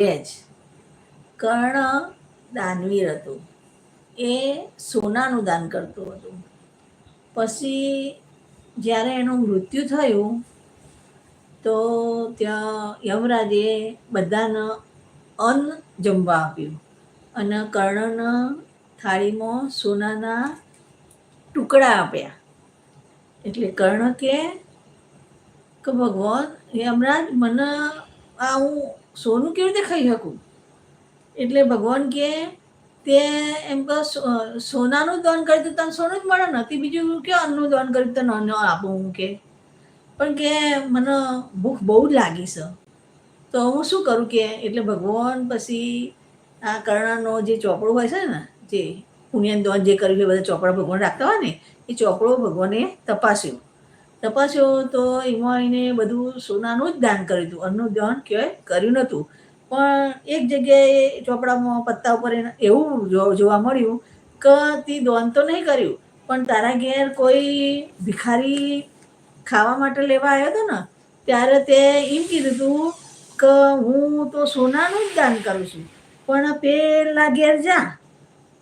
જ. કર્ણ દાનવીર હતું. એ સોનાનું દાન કરતું હતું. પછી જ્યારે એનું મૃત્યુ થયું, તો ત્યાં યમરાજે બધાને અન્ન જમવા આપ્યું અને કર્ણના થાળીમાં સોનાના ટુકડા આપ્યા. એટલે કર્ણ કે ભગવાન, યમરાજ, મને આ હું સોનું કેવી રીતે ખાઈ શકું? એટલે ભગવાન કે તે એમ કે સોનાનું દાન કર્યું તો તને સોનું જ મળે નથી બીજું કે અન્નનું દાન કર્યું તો અન્ન આપું હું કે? પણ કે મને ભૂખ બહુ જ લાગી છે. તો હું શું કરું કે, એટલે ભગવાન પછી આ કર્ણનો જે ચોપડો હોય છે ને, જે પુણ્યન દાન જે કર્યું છે બધા ચોપડા ભગવાન રાખતા હોય ને, એ ચોપડો ભગવાને તપાસ્યો. તપાસ્યો તો એમાં એને બધું સોનાનું જ દાન કર્યું હતું. અન્નનું દાન ક્યાંય કર્યું નહોતું. પણ એક જગ્યાએ ચોપડામાં પત્તા ઉપર એને એવું જોવા મળ્યું કે તે દાન તો નહીં કર્યું, પણ તારા ઘેર કોઈ ભિખારી ખાવા માટે લેવા આવ્યો હતો ને, ત્યારે તે એમ કીધું હતું કે હું તો સોનાનું જ દાન કરું છું, પણ પેલા ઘેર જા,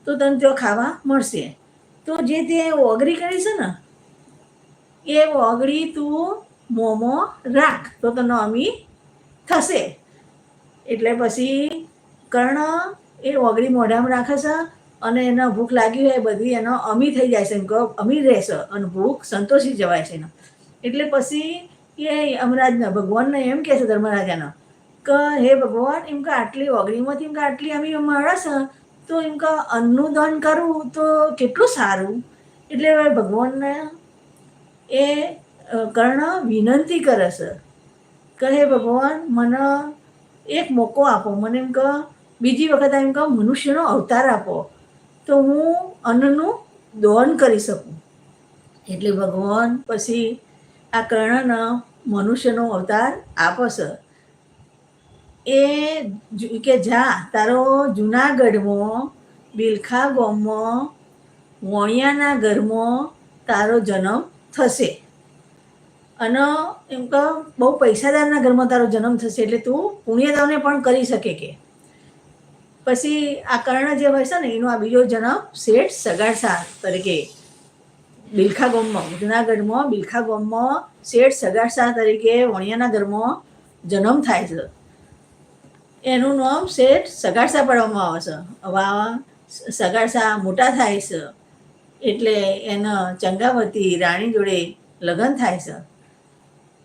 તો તને ત્યાં ખાવા મળશે. તો જે તે ઓગરી કરી છે ને એ ઓગળી તું, મોમો રાખ. તો તને અમી થશે. એટલે પછી કર્ણ એ ઓગળી મોઢામાં રાખે છે અને એને ભૂખ લાગી હોય બધી એનો અમી થઈ જાય છે. એમ કહો, અમી રહેશે અને ભૂખ સંતોષી જવાય છે એનો. એટલે પછી એ અમરાજના, ભગવાનને એમ કહે છે ધર્મરાજાનો કે, હે ભગવાન, એમ કે આટલી ઓગળીમાંથી એમ કે આટલી અમી મળશે તો એમ કે અન્નનું દાન કરવું તો કેટલું સારું? એટલે ભગવાનને એ કર્ણ વિનંતી કરે છે. કહે ભગવાન, મને એક મોકો આપો. મને એમ કહો, બીજી વખત એમ કહો, મનુષ્યનો અવતાર આપો. તો હું અન્નનું દહન કરી શકું. એટલે ભગવાન પછી આ કર્ણને મનુષ્યનો અવતાર આપે છે. એ કે જા, તારો જુનાગઢમાં, બિલખા ગામમાં વણિયાના ઘરમાં તારો જન્મ થશે. અને એમ કે બહુ પૈસાદારના ઘરમાં તારો જન્મ થશે એટલે તું પુણ્યદાવને પણ કરી શકે કે. પછી આ કર્ણ જે હોય છે ને, એનો આ બીજો જન્મ શેઠ સગાડસા તરીકે બિલખા ગામમાં જુનાગઢમાં બિલખા ગામમાં શેઠ સગાડસા તરીકે વણિયાના ઘરમાં જન્મ થાય છે. એનું નામ શેઠ સગાડસા પાડવામાં આવે છે. હવે સગાડસા મોટા થાય છે. એટલે એના ચંગાવતી રાણી જોડે લગ્ન થાય છે.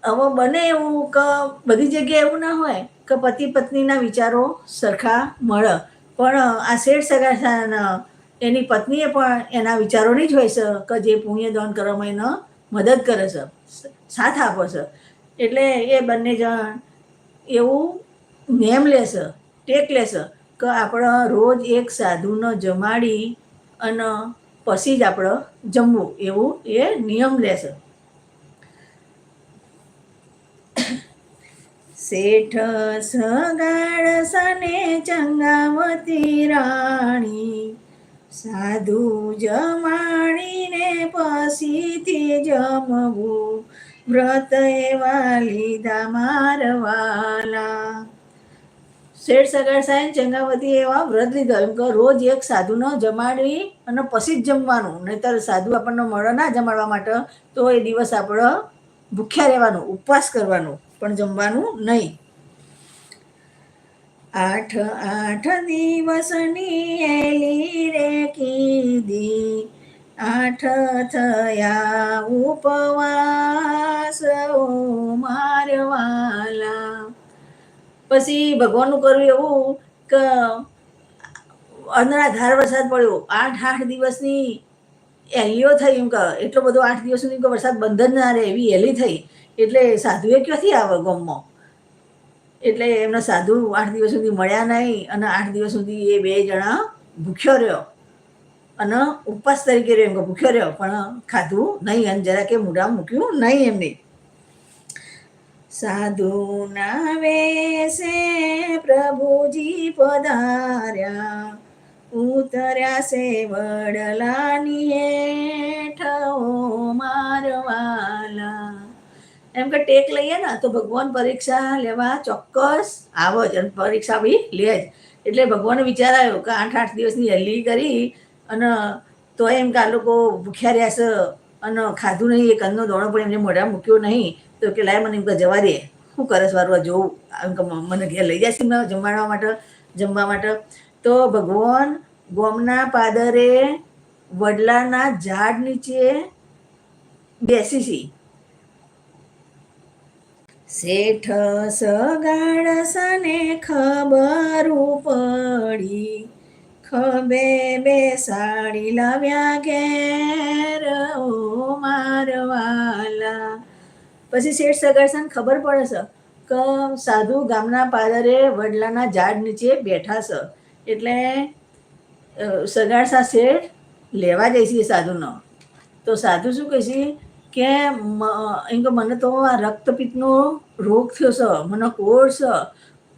હવે બને એવું કે બધી જગ્યાએ એવું ના હોય કે પતિ પત્નીના વિચારો સરખા મળે. પણ આ શેઠ સગાસાના એની પત્નીએ પણ એના વિચારોની જ હોય છે કે જે પુણ્યદાન કરવામાં એને મદદ કરે છે, સાથ આપે છે. એટલે એ બંને જણ એવું નેમ લેશે ટેક લેશે કે આપણે રોજ એક સાધુને જમાડી અને પછી જ આપણે જમવું, એવું એ નિયમ લેશે શેઠ સગાડ સને ચંગાવતી રાણી, સાધુ જમાણીને પછીથી જમવું, વ્રત એવા લીધા મારવાલા. શેઠ સગાડ સાહેબ ચંગાવતી એવા વ્રત લીધો. એમ કે રોજ એક સાધુનો જમાડી અને પછી જ જમવાનું. નહીતર સાધુ આપણને મળે ના જમાડવા માટે, તો એ દિવસ આપણે ભૂખ્યા રહેવાનું, ઉપવાસ કરવાનું, પણ જમવાનું નહીં. આઠ આઠ દિવસની એલી રે કીધી આઠ થયા ઉપવાસ મારવાલા. પછી ભગવાનનું કરવું એવું કે અનરાધાર વરસાદ પડ્યો. આઠ આઠ દિવસની એલીઓ થઈ એમ કે એટલો બધો આઠ દિવસ સુધી કે વરસાદ બંધ જ ના રહે, એવી એલી થઈ. એટલે સાધુએ ક્યાંથી આવે ગામમાં? એટલે એમને સાધુ આઠ દિવસ સુધી મળ્યા નહીં અને આઠ દિવસ સુધી એ બે જણા ભૂખ્યો રહ્યો. અને ઉપવાસ તરીકે રહ્યો એમ કે ભૂખ્યો રહ્યો. પણ ખાધું નહીં અને જરા કે મૂઢા મૂક્યું નહીં એમને. સાધુના વેશે પ્રભુજી પધાર્યા. ઉતર્યા છે વડલાની હેઠ મારવાલા. એમ કે ટેક લઈએ ને, તો ભગવાન પરીક્ષા લેવા ચોક્કસ આવો જ પરીક્ષા બી લે જ. એટલે ભગવાનનો વિચાર આવ્યો કે આઠ આઠ દિવસની હલ્લી કરી અને તો એમ કે આ લોકો ભૂખ્યા રહ્યા છે. અને ખાધું નહીં, એક અન્નનો દોણો પણ એમને મોઢા મૂક્યો નહીં, તો કે લાય મને એમ કે જવા દે. શું કરે વારું જોવું? એમ મને ઘેર લઈ એમને જમવાડવા માટે, જમવા માટે. તો ભગવાન ગોમના પાદરે વડલાના ઝાડ નીચે બેસી છી. શેઠ સગાડસને ખબરું પડી. ખબે બેસાડી લાવ્યા ઘેર ઓ મારવાલા. પછી શેઠ સગરસન ખબર પડે છે? કે સાધુ ગામના પાદરે વડલાના ઝાડ નીચે બેઠા છે. એટલે સગાડસા શેઠ લેવા જઈશી એ સાધુનો. તો સાધુ શું કહે છે? કે એમ કે મને તો આ રક્તપિત્તનો રોગ થયો છે, મને કોળ છે.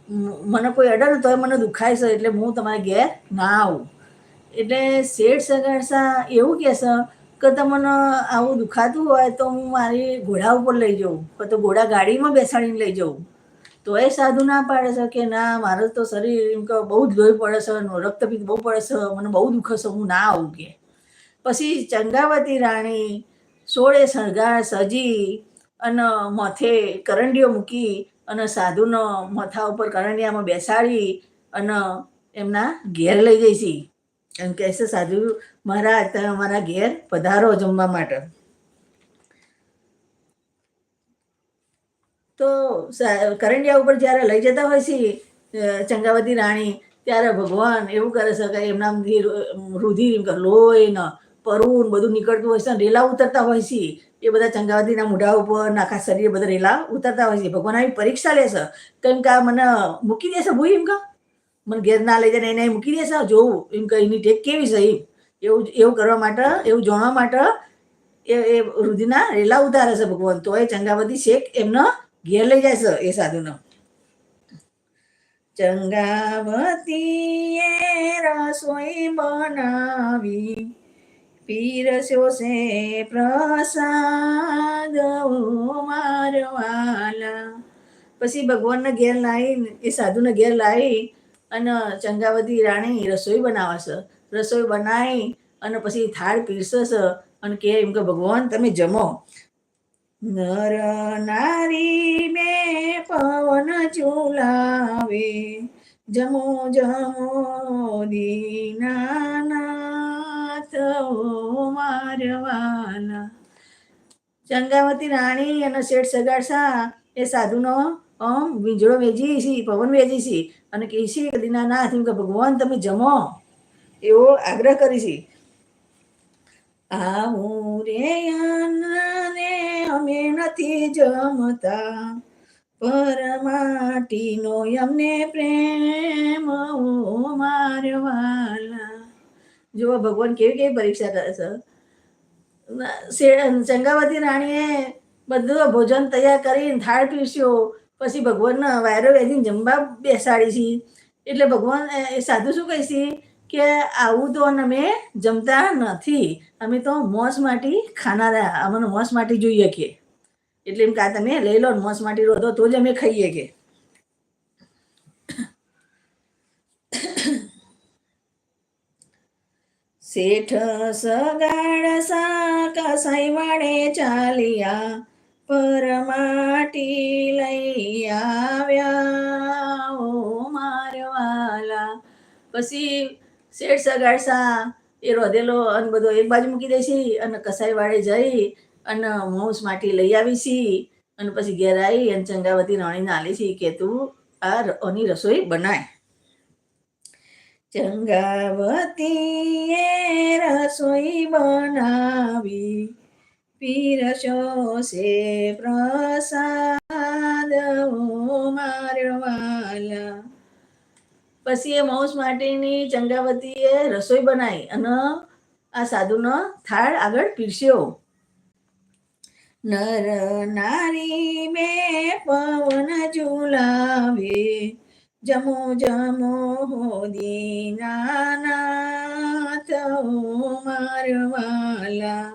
મને કોઈ અડે ને તોય મને દુખાય છે એટલે હું તમારે ઘેર ના આવું. એટલે શેઠ સગાડસા એવું કહેશે કે તમને આવું દુખાતું હોય તો હું મારી ઘોડા ઉપર લઈ જાઉં. કાં તો ઘોડા ગાડીમાં બેસાડીને લઈ જાઉં. તો એ સાધુ ના પાડે છે કે ના, મારું તો શરીર એમ કે બહુ જ લોહી પડે છે રક્તપિત બહુ પડે છે, મને બહુ દુખે છે, હું ના આવું કે. પછી ચંગાવતી રાણી સોળે શણગાર સજી અને માથે કરંડીઓ મૂકી અને સાધુનો મથા ઉપર કરંડિયામાં બેસાડી અને એમના ઘેર લઈ જઈશી એમ કહે છે, સાધુ મહારાજ, તમે અમારા ઘેર પધારો જમવા માટે. તો કરંડિયા ઉપર જ્યારે લઈ જતા હોય છે ચંગાવતી રાણી, ત્યારે ભગવાન એવું કરે છે કે એમના રુધિર એમ ને બધું નીકળતું હોય છે અને રેલા ઉતરતા હોય છે. એ બધા ચંગાવતીના મોઢા ઉપર આખા શરીરે બધા રેલા ઉતરતા હોય છે. ભગવાન આવી પરીક્ષા લેશે કેમ કે મને મૂકી દેશે ભૂ એમ કા? મને ઘેર ના લઈ જાય એને મૂકી દેશે જોવું એમ કે એની ટેક કેવી છે એમ. એવું એવું કરવા માટે, એવું જાણવા માટે એ એ રુધિરના રેલા ઉતારે છે ભગવાન. તો એ ચંગાવતી શેખ એમનો ઘેર લઈ જાય છે એ સાધુનો. ચંગાવતીએ રસોઈ બનાવી. પીરસ્યો છે પ્રસાદ મારવાલા પછી ભગવાનને ઘેર લાવી એ સાધુને ઘેર લાવી અને ચંગાવતી રાણી રસોઈ બનાવશે. રસોઈ બનાવી અને પછી થાળ પીરસે અને કે એમ કે, ભગવાન, તમે જમો. નર નારી બે પવન ચૂલાવે. જમો જમો દીનાનાથ ઓ મારવાલા ચંગાવતી રાણી અને શેઠ સગાડસા એ સાધુનો આમ વીંજળો વેચી પવન વેચી છી, અને કહે છે દીનાનાથ એમ કે, ભગવાન, તમે જમો. એવો આગ્રહ કરી છે. આવું રે આનને અમે નથી જમતા પરમાટીનો અમને પ્રેમ જો ભગવાન કેવી કેવી પરીક્ષા કરે છે? ચંગાવતી રાણીએ બધું ભોજન તૈયાર કરીને થાળ પીરસ્યો. પછી ભગવાનના વાયરો વેચીને જમવા બેસાડી છે. એટલે ભગવાન એ- સાધુ શું કહે કે આવું તો અમે જમતા નથી. અમે તો મોસ માટી ખાનારા અમને મોસ માટી જોઈએ કે. એટલે એમ કા તમે લઈ લો મોસ માટી રોધો તો જ અમે ખાઈએ કે. શેઠ સગાડ સા કસાઈ વડે ચાલ્યા પરમાટી લઈ આવ્યા. ઓ મારવાલા. પછી શેઠ સગાડસા એ રોધેલો અને બધો એક બાજુ મૂકી દે છે અને કસાઈ વાળે જઈ અને મોસ માટી લઈ આવી છી. અને પછી ઘેર આવી અને ચંગાવતી રાણીને આલી કે તું આ ઓની રસોઈ બનાય. ચંગાવતીએ રસોઈ બનાવી. પીરસો છે પ્રસાદ મારવાલા. પછી એ મૌસ માટેની ચંગાવતીએ રસોઈ બનાવી અને આ સાધુનો થાળ આગળ પીરસ્યો. નર નારી બે પવન ઝુલાવે. જમો જમો દીનાનાથ ઓ મારવાલા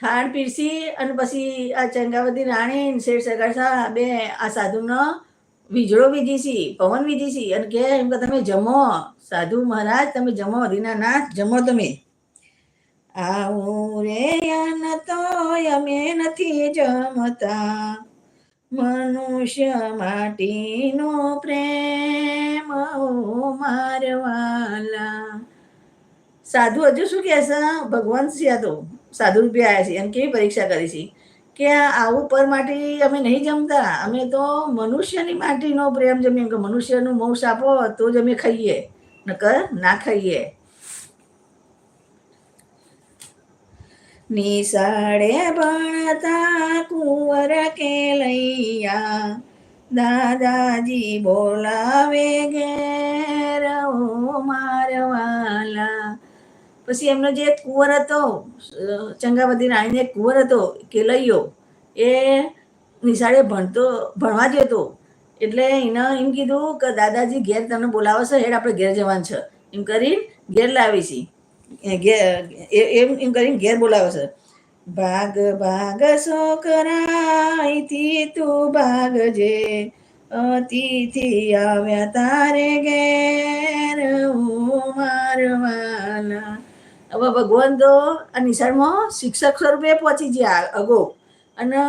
થાળ પીરસી અને પછી આ ચંગાવતી રાણી શેઠ સગાસા બે આ સાધુનો વીજળો વીજીશી પવન વીજીશી અને કે એમ કે તમે જમો, સાધુ મહારાજ તમે જમો, દીનાનાથ જમો તમે. આવું રે યાન તો અમે નથી જમતા. મનુષ્ય માટીનો પ્રેમ મારવાલા. સાધુ હજુ શું કહે છે? ભગવાન સિયા તો. સાધુ રૂપિયા આવ્યા છે એમ કેવી પરીક્ષા કરી છે? કે આવું પર માટી અમે નહીં જમતા. અમે તો મનુષ્યની માટીનો પ્રેમ જમીએ. કે મનુષ્યનું માંસ આપો, તો જ અમે ખાઈએ. નકર ના ખાઈએ. નિશાળે ભણતા કુંવર લૈયા દાદાજી બોલાવે ઘેર, ઓ મારવાલા. પછી એમનો જે કુંવર હતો, ચંગાવતી રાણીને કુંવર હતો, કેલૈયો, એ નિશાળે ભણતો, ભણવા જતો. એટલે એને એમ કીધું કે, દાદાજી, ઘેર તમને બોલાવશે છે, હેડ આપણે ઘેર જવાનું છે. એમ કરીને ઘેર લાવી છે. એમ એમ કરીને ઘેર બોલાવે છે. ભાગ ભાગ છોકરાથી તું ભાગજે અતિથિ આવ્યા તારે ઘેર મારવાના. હવે ભગવાન તો આ નિશાળમાં શિક્ષક સ્વરૂપે પહોંચી ગયા અગો. અને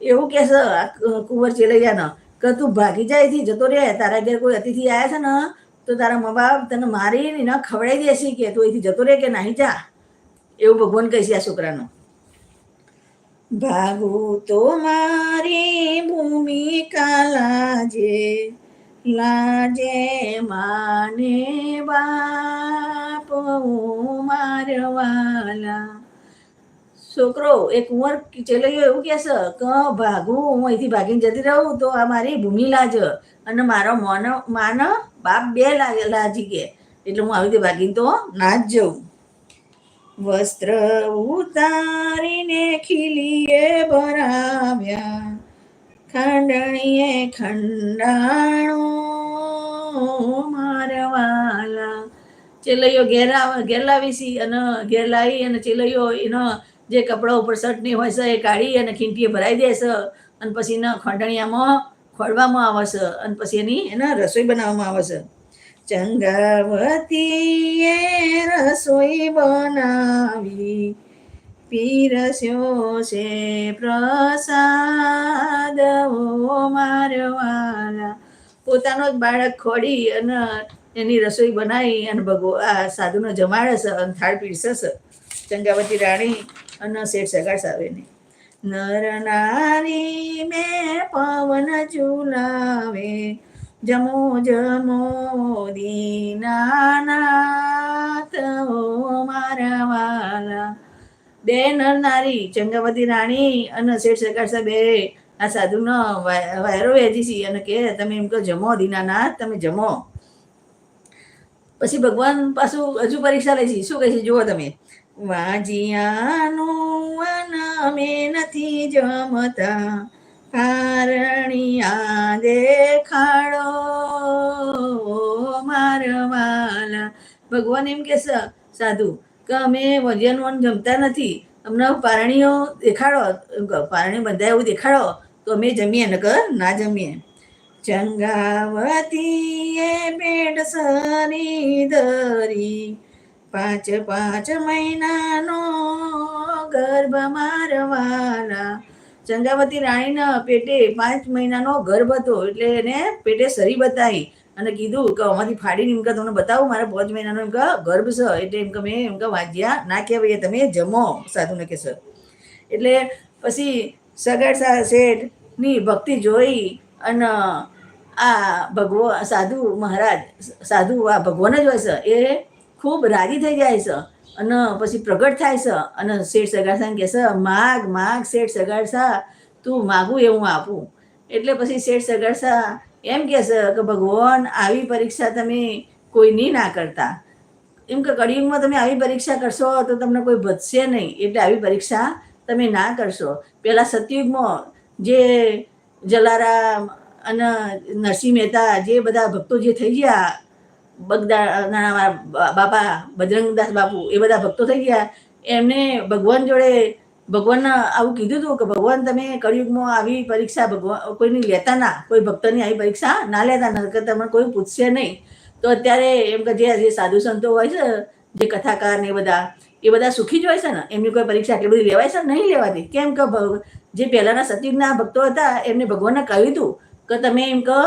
એવું કે છે, આ કુંવર ચેલૈયાના, કે તું ભાગી જાય થી જતો રહે. તારા ઘેર કોઈ અતિથિ આવ્યા છે ને, તો તારા મા બાપ તને મારીને ને ખવડાવી દેશે કે તું અહીંથી જતો રહે કે નહીં જા. એવું ભગવાન કહે છે આ છોકરાનો. ભાગું તો મારી ભૂમિકા લાજે લાજે માને બાપ મારવાલા છોકરો એ કુંવર ચેલૈયો એવું કહેશે કે, ભાગું, હું અહીંથી ભાગીને જતી રહું, તો આ મારી ભૂમિ લાજ. અને મારો મોન, માન બાપ બે લાજી કે, એટલે હું આવી રીતે ભાગીને તો ના જ જઉં. વસ્ત્ર ઉતારીને ખીલીએ ભરાવ્યા. ખાંડણીએ ખંડાણો મારવાલા. ચેલૈયો ઘેરા આવ- ઘેર લાવી સી અને ઘેરલાવી અને ચેલૈયો એનો જે કપડા ઉપર શર્ટની હોય છે એ કાઢી અને ખીંટીએ ભરાઈ દે છે. અને પછી એના ખંડણીયામાં ખોડવામાં આવે છે. અને પછી એની એના રસોઈ બનાવવામાં આવે છે. ચંગાવતીએ રસોઈ બનાવી. પીરસ્યો છે પ્રસાદ ઓ મારવાલા પોતાનો જ બાળક ખોડી અને એની રસોઈ બનાવી અને ભગવો, આ સાધુનો જમાડે છે અને થાળ પીરસે છે. ચંગાવતી રાણી અને શેઠ સગાડ સાવેને નર નારી મેં પવન ઝુલાવે. જમો જમો દીનાનાથ ઓ મારા વાલા બે નર નારી, ચંગાવતી રાણી અને શેઠ સરકાર સાહેબે આ સાધુનો વાયરો વેચી છે અને કે તમે એમ કહો, જમો દીનાનાથ તમે જમો. પછી ભગવાન પાછું હજુ પરીક્ષા લે છે. શું કહે છે? જુઓ તમે. વાજિયાનું અમે નથી જમતા કારણિયા દેખાડો મારવાલા. ભગવાન એમ કે સાધુ કે અમે વજન વન જમતા નથી. અમને પારણીઓ દેખાડો પારણી બંધાય એવું દેખાડો તો અમે જમીએ, નકર ના જમીએ. ચંગાવતીએ પેટ સરી ધરી, પાંચ પાંચ મહિનાનો ગર્ભ મારવાલા. ચંગાવતી રાણીના પેટે પાંચ મહિનાનો ગર્ભ હતો એટલે એને પેટે સરી બતાવી અને કીધું કે અમારી ફાડીને એમ કે તમને બતાવું, મારા પાંચ મહિનાનો એમ કે ગર્ભ છે, એટલે એમ કે મેં એમ કે વાંજ્યા ના કહેવાય, તમે જમો, સાધુને કે સર. એટલે પછી સગાડ શેઠની ભક્તિ જોઈ અને આ ભગવ, સાધુ મહારાજ, સાધુ આ ભગવાન જ હોય છે એ ખૂબ રાજી થઈ જાય છે અને પછી પ્રગટ થાય છે. અને શેઠ સગાડસાને કહે કહેશે માગ માગ, શેઠ સગાડસા તું માગું એવું આપું. એટલે પછી શેઠ સગાડસા એમ કહેશે કે, ભગવાન, આવી પરીક્ષા તમે કોઈની ના કરતા. એમ કે, કળિયુગમાં તમે આવી પરીક્ષા કરશો તો તમને કોઈ વધશે નહીં. એટલે આવી પરીક્ષા તમે ના કરશો. પહેલાં સતયુગમાં જે જલારામ અને નરસિંહ મહેતા જે બધા ભક્તો જે થઈ ગયા બગદાના બાપા, બજરંગદાસ બાપુ એ બધા ભક્તો થઈ ગયા. એમને ભગવાન જોડે ભગવાન આવું કીધું હતું કે, ભગવાન, તમે કળિયુગમાં આવી પરીક્ષા ભગવાન કોઈની લેતા ના. કોઈ ભક્તની આવી પરીક્ષા ના લેતા ના કે તમને કોઈ પૂછશે નહીં. તો અત્યારે એમ કે જે જે સાધુ સંતો હોય છે, જે કથાકાર ને એ બધા એ બધા સુખી જ હોય છે ને? એમની કોઈ પરીક્ષા એટલી બધી લેવાય છે? નહીં લેવાતી. કેમ કે જે પહેલાના સતયુગના ભક્તો હતા, એમને ભગવાને કહ્યું હતું કે, તમે એમ કહો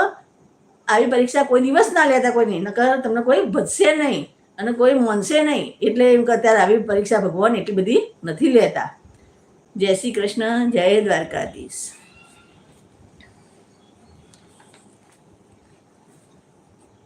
આવી પરીક્ષા કોઈ દિવસ ના લેતા કોઈની. નકર તમને કોઈ ભજશે નહીં અને કોઈ મોનશે નહીં. એટલે એમ કે અત્યારે આવી પરીક્ષા ભગવાન એટલી બધી નથી લેતા. જય શ્રી કૃષ્ણ, જય દ્વારકાધીશ.